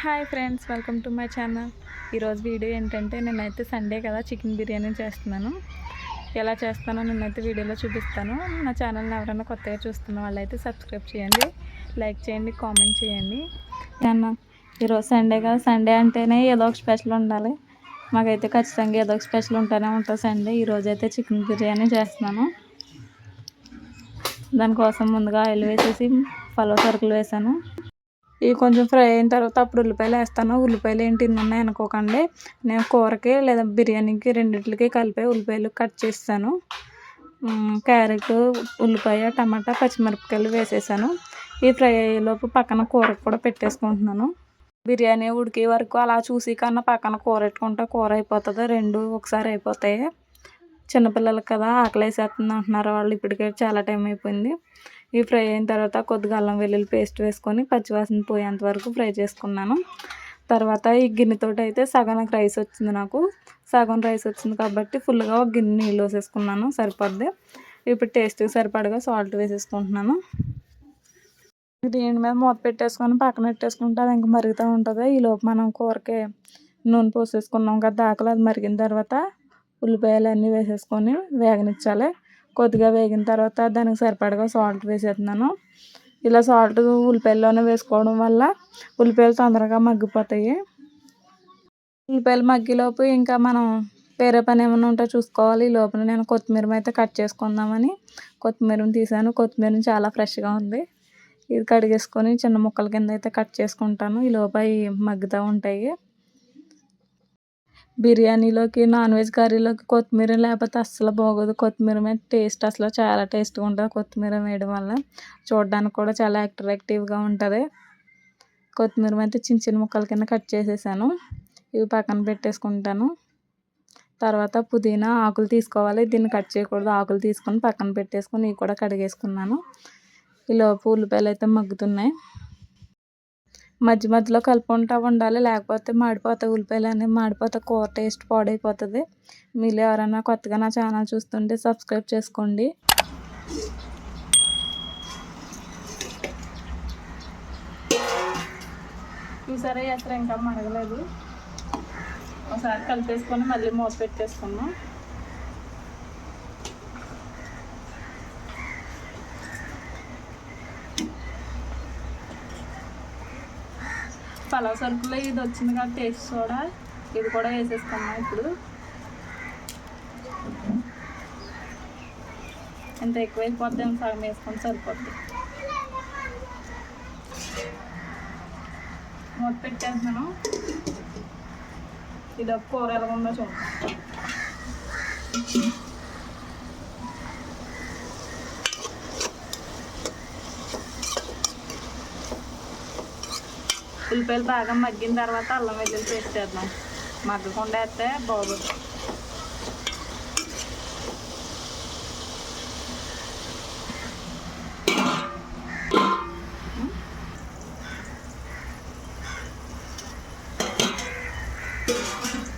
Hi friends welcome to my channel. ఈరోజు video ఏంటంటే నేనైతే సండే కదా చికెన్ బిర్యానీ చేస్తున్నాను. ఎలా చేస్తానో నేనైతే వీడియోలో చూపిస్తాను. నా ఛానల్ని ఎవరైనా కొత్తగా చూస్తున్న వాళ్ళైతే సబ్స్క్రైబ్ చేయండి లైక్ చేయండి కామెంట్ చేయండి. అన్న ఈరోజు సండే కదా సండే అంటేనే ఏదో ఒక స్పెషల్ ఉండాలి. మాకైతే ఖచ్చితంగా ఏదో ఒక స్పెషల్ ఉంటూనే ఉంటుంది సండే. ఈరోజు అయితే చికెన్ బిర్యానీ చేస్తున్నాను. దానికోసం ముందుగా ఆయిల్ వేసేసి పలో సరుకులు వేసాను ఇవి కొంచెం ఫ్రై అయిన తర్వాత అప్పుడు ఉల్లిపాయలు వేస్తాను. ఉల్లిపాయలు ఏంటి ఉన్నాయి అనుకోకండి. నేను కూరకి లేదా బిర్యానీకి రెండింటికి కలిపి ఉల్లిపాయలు కట్ చేస్తాను. క్యారెట్ ఉల్లిపాయ టమాటా పచ్చిమిరపకాయలు వేసేసాను. ఈ ఫ్రై అయ్యేలోపు పక్కన కూర కూడా పెట్టేసుకుంటున్నాను. బిర్యానీ ఉడికే వరకు అలా చూసి కన్నా పక్కన కూర పెట్టుకుంటే కూర అయిపోతుంది రెండు ఒకసారి అయిపోతాయి. చిన్నపిల్లలకి కదా ఆకలి వేసేస్తుంది అంటున్నారు వాళ్ళు. ఇప్పటికే చాలా టైం అయిపోయింది. ఇవి ఫ్రై అయిన తర్వాత కొద్దిగా అల్లం వెల్లుల్లి పేస్ట్ వేసుకొని పచ్చివాసన పోయేంత వరకు ఫ్రై చేసుకున్నాను. తర్వాత ఈ గిన్నెతోటి అయితే సగానికి రైస్ వచ్చింది నాకు. సగం రైస్ వచ్చింది కాబట్టి ఫుల్గా ఒక గిన్నె నీళ్ళు వేసేసుకున్నాను సరిపోద్ది. ఇప్పుడు టేస్ట్కి సరిపడగా సాల్ట్ వేసేసుకుంటున్నాను. దీని మీద మూత పెట్టేసుకొని పక్కన పెట్టేసుకుంటే అది ఇంకా మరుగుతూ ఉంటుంది. ఈలోపు మనం కూరకి నూనె పోసేసుకున్నాం కదా దాకలు అది మరిగిన తర్వాత ఉల్లిపాయలు అన్నీ వేసేసుకొని వేగనిచ్చాలి. కొద్దిగా వేగిన తర్వాత దానికి సరిపడగా సాల్ట్ వేసేస్తున్నాను. ఇలా సాల్ట్ ఉల్లిపాయల్లోనే వేసుకోవడం వల్ల ఉల్లిపాయలు తొందరగా మగ్గిపోతాయి. ఉల్లిపాయలు మగ్గిలోపు ఇంకా మనం వేరే పని ఏమైనా ఉంటే చూసుకోవాలి. ఈ లోపల నేను కొత్తిమీర అయితే కట్ చేసుకుందామని కొత్తిమీరని తీసాను. కొత్తిమీర చాలా ఫ్రెష్గా ఉంది. ఇది కడిగేసుకొని చిన్న ముక్కల కింద అయితే కట్ చేసుకుంటాను. ఈ లోపల మగ్గుతూ ఉంటాయి. బిర్యానీలోకి నాన్ వెజ్ కర్రీలోకి కొత్తిమీర లేకపోతే అస్సలు బాగోదు. కొత్తిమీర మీద టేస్ట్ అసలు చాలా టేస్ట్గా ఉంటుంది. కొత్తిమీర వేయడం వల్ల చూడడానికి కూడా చాలా అట్రాక్టివ్గా ఉంటుంది. కొత్తిమీర అయితే చిన్న చిన్న ముక్కల కింద కట్ చేసేసాను. ఇవి పక్కన పెట్టేసుకుంటాను. తర్వాత పుదీనా ఆకులు తీసుకోవాలి. దీన్ని కట్ చేయకూడదు. ఆకులు తీసుకొని పక్కన పెట్టేసుకొని ఇవి కూడా కడిగేసుకున్నాను. ఈలోపు ఉల్లిపాయలు అయితే మగ్గుతున్నాయి. మధ్య మధ్యలో కలుపుకుంటూ ఉండాలి. లేకపోతే మాడిపోతాయి ఉల్లిపాయలు అనేవి మాడిపోతే కూర టేస్ట్ పాడైపోతుంది. మీరు ఎవరైనా కొత్తగా నా ఛానల్ చూస్తుంటే సబ్స్క్రైబ్ చేసుకోండి. చూసారా ఎసరు ఇంకా మరగలేదు. ఒకసారి కలిపేసుకొని మళ్ళీ మూత పెట్టేసుకున్నాం సరుకులో ఇది వచ్చింది కాబట్టి టేస్ట్ సోడా. ఇది కూడా వేసేసుకున్నాం ఇప్పుడు? ఎంత ఎక్కువైపోద్ది సగం వేసుకొని సరిపోద్ది. మూత పెట్టేస్తున్నాను. ఇది ఒక కూర ఎలా ఉందో చూడండి ఉల్లిపాయలు బాగా మగ్గిన తర్వాత అల్లం వెల్లుల్లి పేస్ట్ వేద్దాం మగ్గకుండా వేస్తే బాగుంది.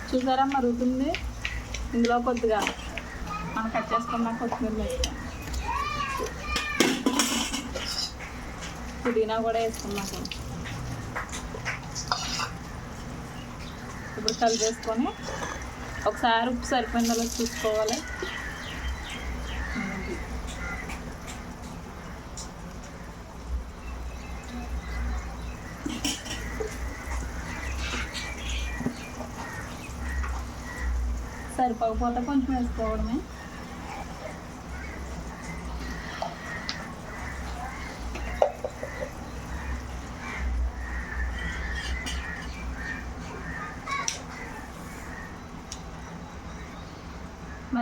చూసారా మరుగుతుంది? ఇందులో కొద్దిగా మనం కట్ చేసుకున్న కొత్తిమీర వేస్తాం పుదీనా కూడా వేసుకున్నాం ఇప్పుడు కలిపేసుకొని ఒకసారి ఉప్పు సరిపోయిందో చూసుకోవాలి. సరిపోకపోతే కొంచెం వేసుకోవడమే.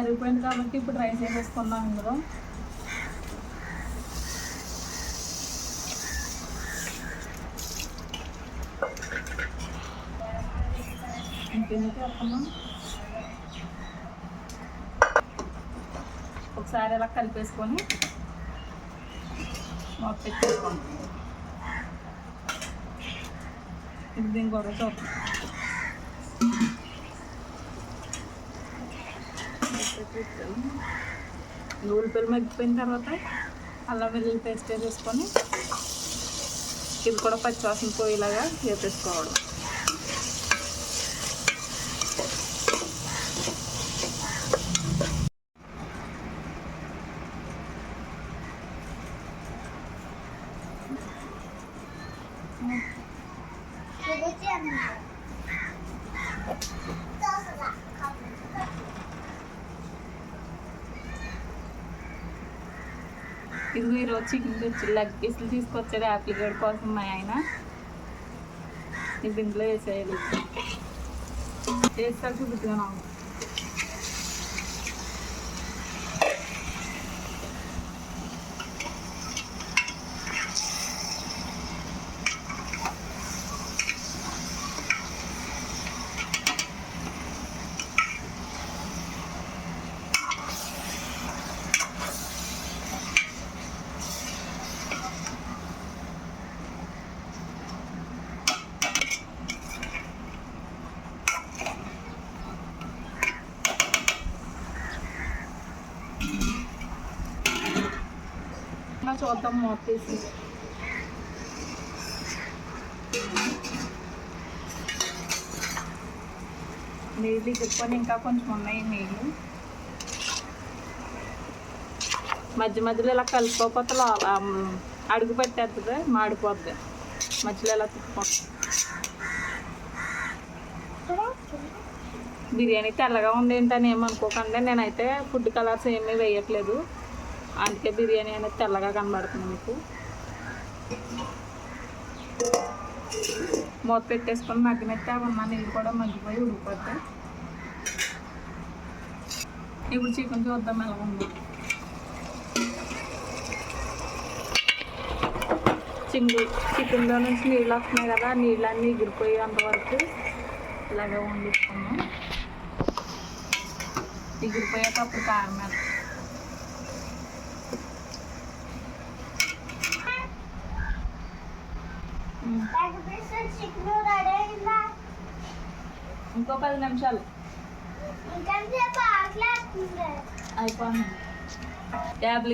మరిగిపోయింది కాబట్టి ఇప్పుడు రైస్ వేసేసుకుందాం ఇందులో. ఒకసారి ఇలా కలిపేసుకొని మొత్తం పెట్టేసుకోండి. ఇది దీని కూడా చూద్దాం గూగుల్ ఉల్లిపాయలు మగ్గిపోయిన తర్వాత అల్లం వెల్లుల్లి పేస్ట్ వేసేసుకొని ఇది కూడా పచ్చివాసన పోయేలాగా వేపేసుకోవడం Thank you. ఇది ఈరోజు చికెన్ తెచ్చి లెగ్ పీసులు తీసుకొచ్చాడు యాపిల్ గడ్ కోసం మా ఆయన. ఇది ఇంట్లో వేసేయాలి. వేస్తారు చూపిద్దాం చూద్దాం మూత తీసి నీళ్ళు తిప్పుకొని ఇంకా కొంచెం ఉన్నాయి నీళ్ళు. మధ్య మధ్యలో ఇలా కలిసిపోతే అడుగు పెట్టేస్తుంది మాడిపోద్ది. మధ్యలో ఇలా తిప్పుకోండి బిర్యానీ తెల్లగా ఉంది ఏంటని ఏమనుకోకండి. నేనైతే ఫుడ్ కలర్స్ ఏమీ వేయట్లేదు. అందుకే బిర్యానీ అనేది తెల్లగా కనబడుతుంది మీకు. మూత పెట్టేసుకొని మగ్గినట్టే ఉన్న నీళ్ళు కూడా మగ్గిపోయి ఉడికిపోతే ఇప్పుడు చికెన్ చూద్దాం ఎలా ఉంది. చింగు చికెన్లో నుంచి నీళ్ళు వస్తున్నాయి కదా నీళ్ళన్నీ ఎగిరిపోయి అంతవరకు ఇలాగే వండుకున్నాం ఎగిరిపోయాక అప్పుడు కారం వేస్తాం. ఉమ్. చికెన్ రెడీ అయిందా ఇంకో పది నిమిషాలు. ఇంకంతసేపు ఆకలేస్తుంది అయిపోయింది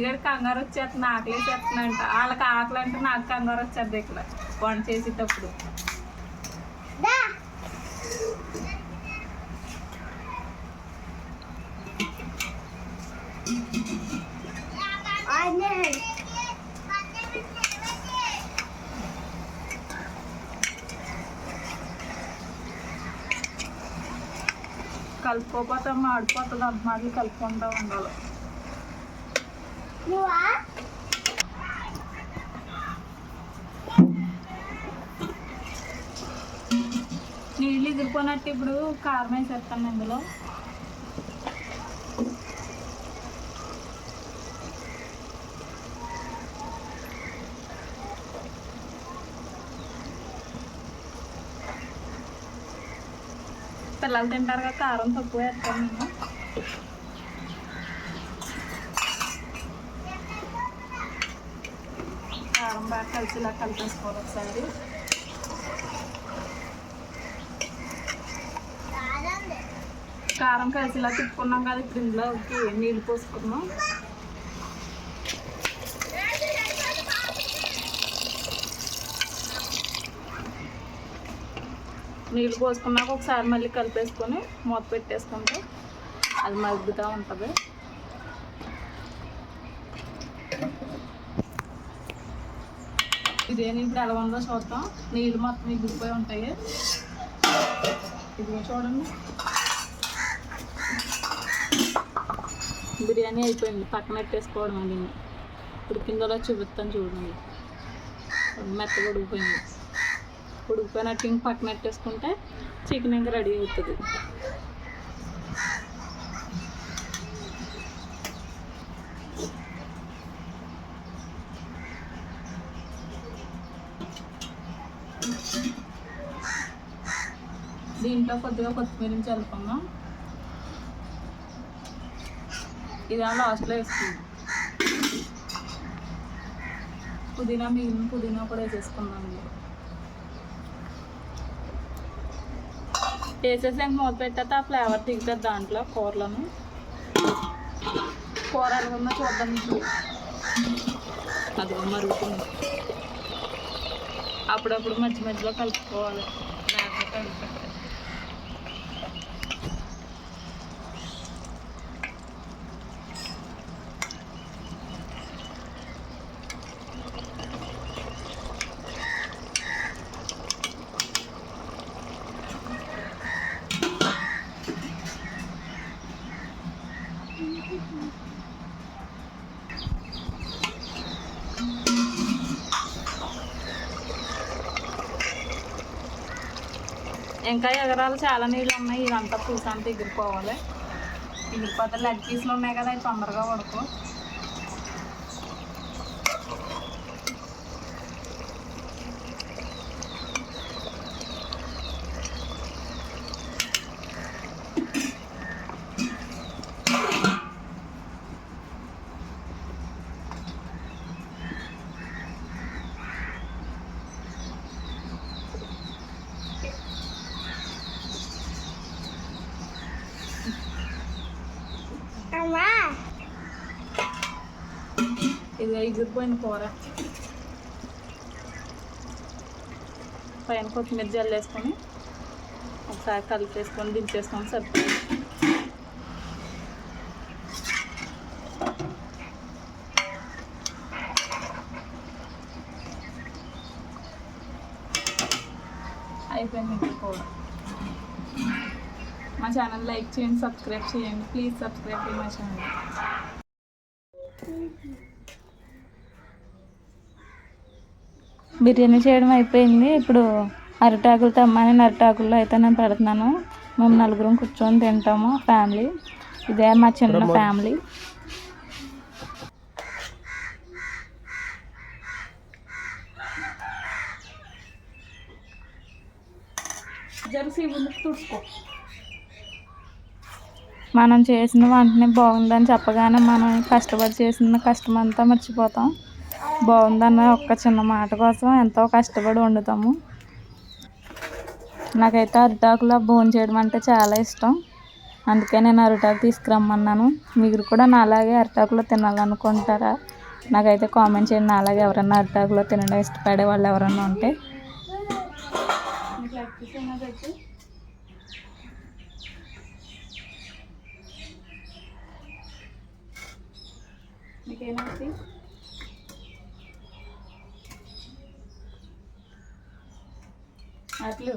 గడి కంగారు వచ్చేస్తుంది ఆకలి వేసేస్తుందంట. వాళ్ళకి ఆకలి అంటే నాకు కంగారు వచ్చేది ఇక్కడ. వంట చేసేటప్పుడు. I ఆనంద్ కలుపుకోకపోతే మాడిపోతుంది అంత మాటలు కలుపుకుంటూ ఉండాలి. నీళ్ళు ఎగిరిపోయినట్టు ఇప్పుడు కారం వేసేస్తాను ఇందులో. పిల్లలు తింటారు కదా కారం తక్కువ వేస్తాను నేను కారం బాగా కలిసి ఇలా కలిపేసుకోవాలి ఒకసారి. కారం కలిసి ఇలా తిప్పుకున్నాం కదా ఇప్పుడు ఇందులోకి నీళ్ళు పోసుకున్నాం నీళ్ళు పోసుకున్నాక ఒకసారి మళ్ళీ కలిపేసుకొని మూత పెట్టేసుకుంటే అది మగ్గుతూ ఉంటుంది. బిర్యానీ ఇప్పుడు ఎలా ఉందో చూద్దాం. నీళ్ళు మొత్తం ఎగిరిపోయి ఉంటాయి. ఇదిగో చూడండి. బిర్యానీ అయిపోయింది. పక్కన పెట్టేసుకోవడం అది ఇప్పుడు కిందలో చూపిస్తాను చూడండి. మెత్తగా ఉడికిపోయింది. ఉడికిపోయినట్టు ఇంక పక్కన పెట్టేసుకుంటే చికెన్ ఇంకా రెడీ అవుతుంది. దీంట్లో కొద్దిగా కొత్తిమీర చల్లుకుందాం. ఇది లాస్ట్లో వేసుకుందాం. పుదీనా మిగిలిన పుదీనా కూడా వేసేసుకుందాం వేసేసాక వేసేసి ఇంక మూత పెట్టేస్తే ఆ ఫ్లేవర్ దిగుతుంది దాంట్లో కూరలను. కూర ఎలాగుందో చూద్దాం మీకు అది మరుగుతుంది. అప్పుడప్పుడు మధ్య మధ్యలో కలుపుకోవాలి. లేకపోతే కలుపుకోవాలి ఇంకా ఎగరాలు చాలా నీళ్ళు ఉన్నాయి ఇదంతా పూస ఎగిరిపోవాలి. ఎగిరిపోతే లెగ్ పీసులు ఉన్నాయి కదా అవి తొందరగా పడుకో ఇది ఎగిరిపోయిన కూర పైన కొత్తిమీర జల్లేసుకొని ఒకసారి కలిపేసుకొని దించేసుకొని సరిపోయింది అయిపోయింది కూర మా ఛానల్ లైక్ చేయండి సబ్స్క్రైబ్ చేయండి ప్లీజ్ సబ్స్క్రైబ్ మా మై ఛానల్ బిర్యానీ చేయడం అయిపోయింది. ఇప్పుడు అరిటాకులు తెమ్మని అరిటాకుల్లో అయితే నేను పెడుతున్నాను. మేము నలుగురం కూర్చొని తింటాము ఫ్యామిలీ ఇదే మా చిన్న ఫ్యామిలీ తుడుచుకో. మనం చేసిన వంటని బాగుందని చెప్పగానే మనం కష్టపడి చేసిన కష్టం అంతా మర్చిపోతాం. బాగుందన్న ఒక్క చిన్న మాట కోసం ఎంతో కష్టపడి వండుతాము. నాకైతే అరిటాకులో భోజనం చేయడం అంటే చాలా ఇష్టం. అందుకే నేను అరిటాకు తీసుకురమ్మన్నాను. మీరు కూడా నాలాగే అరిటాకులో తినాలనుకుంటారా? నాకైతే కామెంట్ చేయండి. నాలాగే ఎవరన్నా అరిటాకులో తినడం ఇష్టపడే వాళ్ళు ఎవరన్నా ఉంటే. మీకేమైంది అట్లు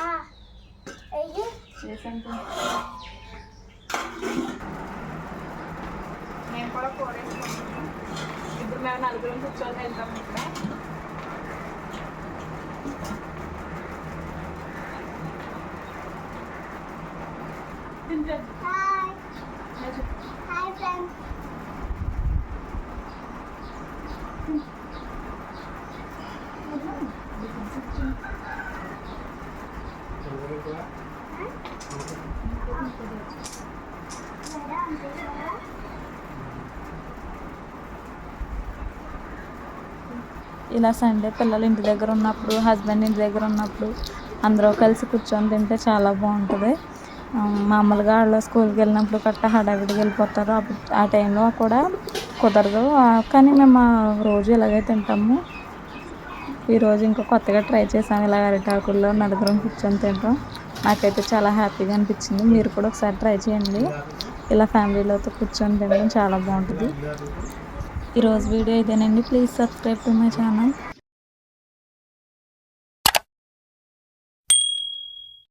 ఆ అయ్యి చేసాను నేను కూడా కూర వేసుకుంటాను ఇప్పుడు మేము నలుగురం కూర్చొని వెళ్తాం ఇక్కడ తింటాను. హాయ్ నేను హాయ్ ఫ్రెండ్స్ ఇలా సండే పిల్లలు ఇంటి దగ్గర ఉన్నప్పుడు హస్బెండ్ ఇంటి దగ్గర ఉన్నప్పుడు అందరూ కలిసి కూర్చొని తింటే చాలా బాగుంటుంది. మామూలుగా వాళ్ళు స్కూల్కి వెళ్ళినప్పుడు కట్ట హడావిడికి వెళ్ళిపోతారు. అప్పుడు ఆ టైంలో కూడా కుదరదు. కానీ మేము రోజు ఇలాగే తింటాము. ఈరోజు ఇంకా కొత్తగా ట్రై చేసాము ఇలా అరిటాకుల్లో నలుగురం కూర్చొని తింటాం. నాకైతే చాలా హ్యాపీగా అనిపించింది. మీరు కూడా ఒకసారి ట్రై చేయండి. ఇలా ఫ్యామిలీలతో కూర్చొని తినడం చాలా బాగుంటుంది. ఈరోజు వీడియో ఇదేనండి. Please subscribe to my channel.